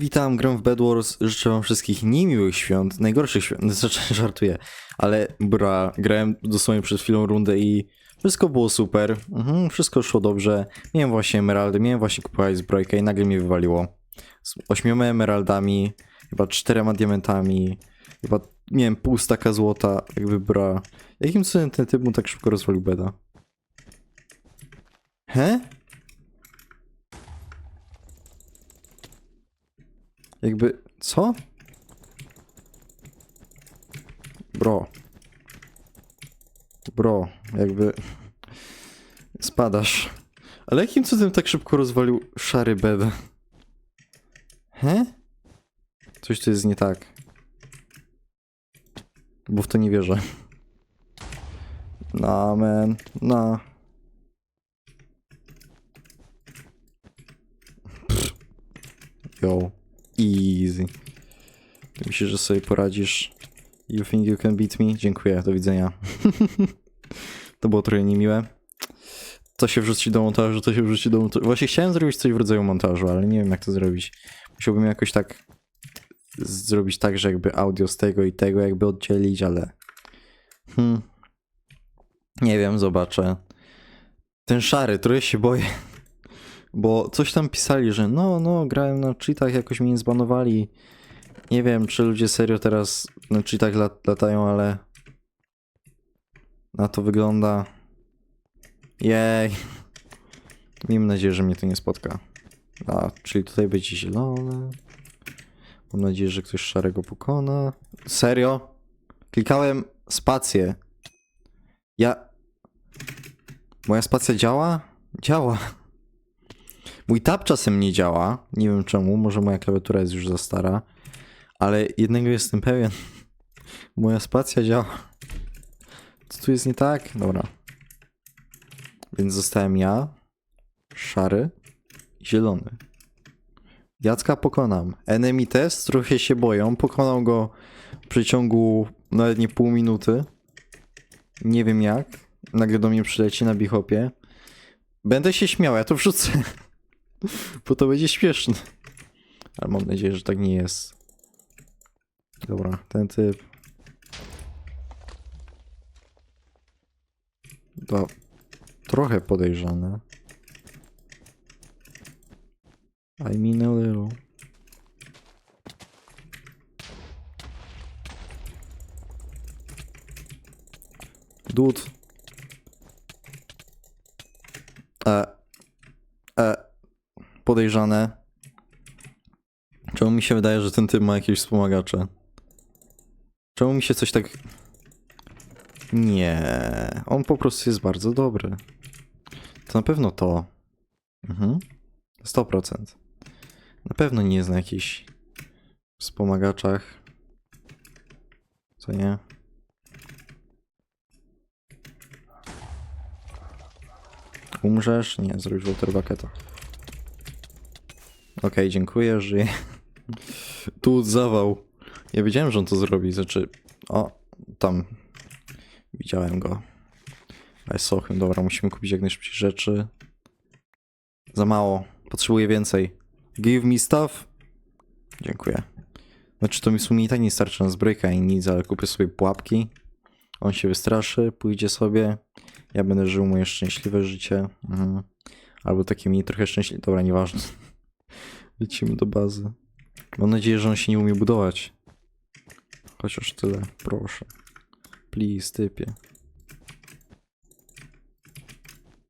Witam, gram w Bed Wars. Życzę wam wszystkich niemiłych świąt, najgorszych świąt. Znaczy, żartuję, ale bra, grałem dosłownie przed chwilą rundę i wszystko było super. Mhm, wszystko szło dobrze. Miałem właśnie emeraldy, miałem właśnie kupować zbrojkę i nagle mnie wywaliło. Z ośmioma emeraldami, chyba czterema diamentami, chyba miałem pół staka złota, jakby bra. Jakim cudem ten typ mu tak szybko rozwalił beda? He? Jakby, co? Bro. Bro, jakby spadasz. Ale jakim cudem tak szybko rozwalił szary bed? He? Coś tu jest nie tak. Bo w to nie wierzę. No, man. No. Easy. Myślisz, że sobie poradzisz? You think you can beat me? Dziękuję, do widzenia. to było trochę niemiłe. To się wrzuci do montażu, to się wrzuci do montażu. Właśnie chciałem zrobić coś w rodzaju montażu, ale nie wiem jak to zrobić. Musiałbym jakoś tak zrobić tak, że jakby audio z tego i tego jakby oddzielić, ale... Hmm. Nie wiem, zobaczę. Ten szary, trochę się boję. Bo coś tam pisali, że no, no, grałem na cheatach, jakoś mnie nie zbanowali. Nie wiem, czy ludzie serio teraz na cheatach lat, latają, ale na to wygląda. Jej. Miejmy nadzieję, że mnie to nie spotka. A, czyli tutaj będzie zielone. Mam nadzieję, że ktoś szarego pokona. Serio? Klikałem spację. Ja... Moja spacja działa? Działa. Mój tab czasem nie działa. Nie wiem czemu, może moja klawiatura jest już za stara. Ale jednego jestem pewien. Moja spacja działa. Co tu jest nie tak? Dobra. Więc zostałem ja, szary i zielony. Jacka pokonam. Enemy test, trochę się boją. Pokonał go w przeciągu nawet nie pół minuty. Nie wiem jak. Nagle do mnie przyleci na bichopie. Będę się śmiał, ja to wrzucę. Bo to będzie śmieszne. Ale mam nadzieję, że tak nie jest. Dobra, ten typ. To trochę podejrzane. I mean a little. Dude. E. E. Podejrzane. Czemu mi się wydaje, że ten typ ma jakieś wspomagacze? Czemu mi się coś tak... Nie, on po prostu jest bardzo dobry. To na pewno to. Mhm. 100%. Na pewno nie jest na jakichś wspomagaczach. Co nie? Umrzesz? Nie, zrobisz Walter Bucketa. Okej, dziękuję, żyję. tu zawał. Ja wiedziałem, że on to zrobi, znaczy... O, tam. Widziałem go. I saw him. Dobra, musimy kupić jak najszybciej rzeczy. Za mało. Potrzebuję więcej. Give me stuff. Dziękuję. Znaczy to mi w sumie i tak nie starczy na zbrojkę ani nic, ale kupię sobie pułapki. On się wystraszy, pójdzie sobie. Ja będę żył moje szczęśliwe życie. Mhm. Albo takie mniej trochę szczęśliwe. Dobra, nieważne. Lecimy do bazy. Mam nadzieję, że on się nie umie budować. Chociaż tyle, proszę. Please, typie.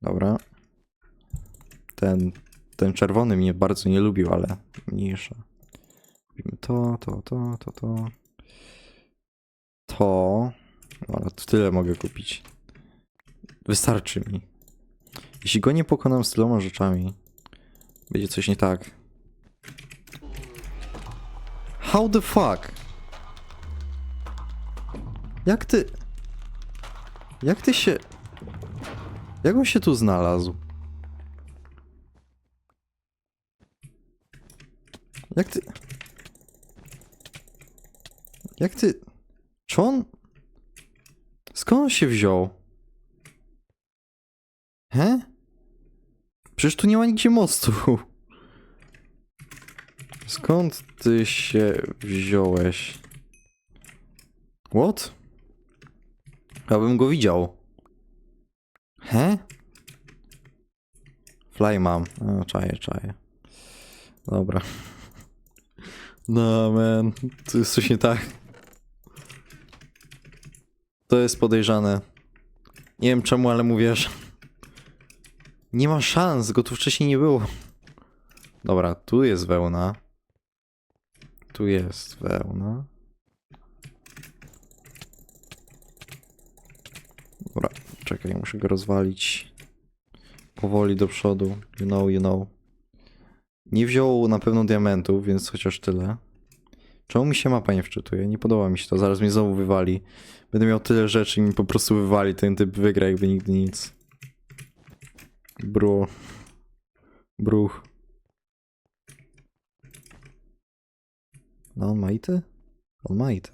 Dobra. Ten, ten czerwony mnie bardzo nie lubił, ale mniejsza. Robimy to, to, to, to, to. To. Ale to tyle mogę kupić. Wystarczy mi. Jeśli go nie pokonam z tyloma rzeczami, będzie coś nie tak. How the fuck? Jak ty... Jak ty się... Jak on się tu znalazł? Jak ty... Jak ty... Czy on... Skąd on się wziął? He? Przecież tu nie ma nigdzie mostu. Skąd ty się wziąłeś? What? Ja bym go widział. He? Fly mam. O, czaję, czaję. Dobra. No, man. Tu jest coś nie tak. To jest podejrzane. Nie wiem czemu, ale mówię, że... Nie ma szans, go tu wcześniej nie było. Dobra, tu jest wełna. Tu jest wełna. Dobra, czekaj, muszę go rozwalić. Powoli do przodu. You know, you know. Nie wziął na pewno diamentów, więc chociaż tyle. Czemu mi się mapa nie wczytuje? Nie podoba mi się to. Zaraz mnie znowu wywali. Będę miał tyle rzeczy i mi po prostu wywali. Ten typ wygra jakby nigdy nic. Bro. Bruch. No on ma ity? On ma ity.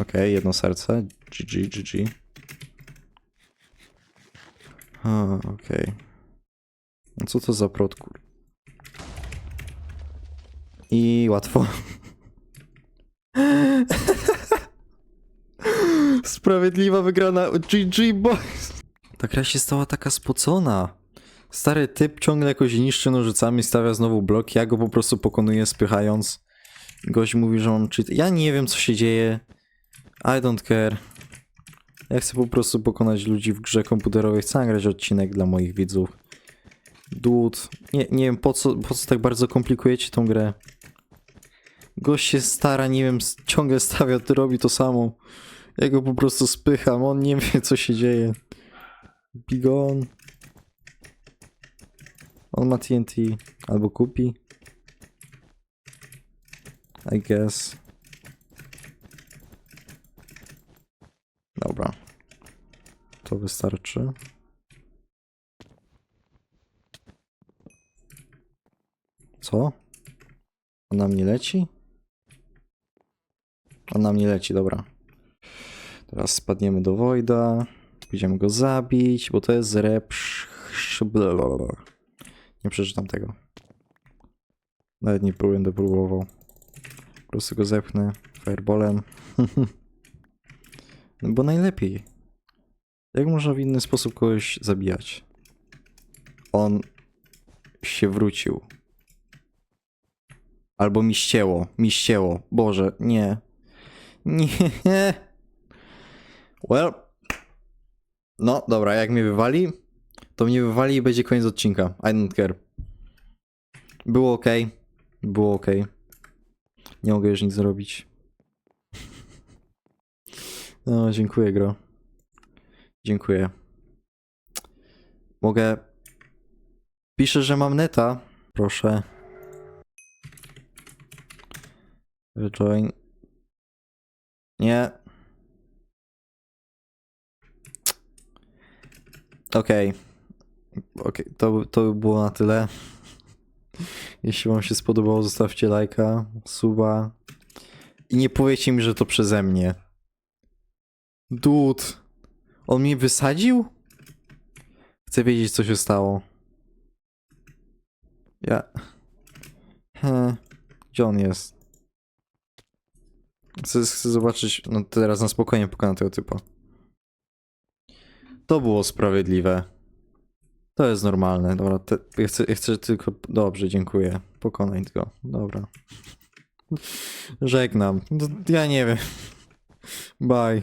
Okej, jedno serce. GG, GG. A, okej. No co to za prot, kur... I łatwo. Sprawiedliwa wygrana. GG, boys. Ta gra się stała taka spocona. Stary typ ciągle jakoś niszczy nożycami, stawia znowu blok, ja go po prostu pokonuję spychając. Gość mówi, że mam cheat. Ja nie wiem co się dzieje. I don't care. Ja chcę po prostu pokonać ludzi w grze komputerowej. Chcę nagrać odcinek dla moich widzów. Dude. Nie, nie wiem po co, po co tak bardzo komplikujecie tą grę. Gość się stara, nie wiem, ciągle stawia, ty robi to samo. Ja go po prostu spycham, on nie wie co się dzieje. Bigon. On ma TNT. Albo kupi. I guess. Dobra. To wystarczy. Co? On na mnie leci? On na mnie leci, dobra. Teraz spadniemy do Wojda. Pójdziemy go zabić, bo to jest rep... blablabla. Nie przeczytam tego. Nawet nie będę próbował. Po prostu go zepchnę fireballem. no bo najlepiej. Jak można w inny sposób kogoś zabijać? On się wrócił. Albo mi ścięło, mi ścięło. Boże, nie. Nie. Well. No, dobra, jak mnie wywali, to mnie wywali i będzie koniec odcinka. I don't care. Było ok. Było ok. Nie mogę już nic zrobić. No, dziękuję, gro. Dziękuję. Mogę. Piszę, że mam neta. Proszę. Rejoin. Nie. Okej. Okej, to, by- to by było na tyle. Jeśli wam się spodobało, zostawcie lajka, suba. I nie powiecie mi, że to przeze mnie. Dude. On mnie wysadził? Chcę wiedzieć, co się stało. Ja... He. Gdzie on jest? Chcę, chcę zobaczyć, no teraz na spokojnie pokonam tego typa. To było sprawiedliwe. To jest normalne, dobra. Te, ja, chcę, ja chcę tylko. Dobrze, dziękuję. Pokonaj go. Dobra. Żegnam. Ja nie wiem. Bye.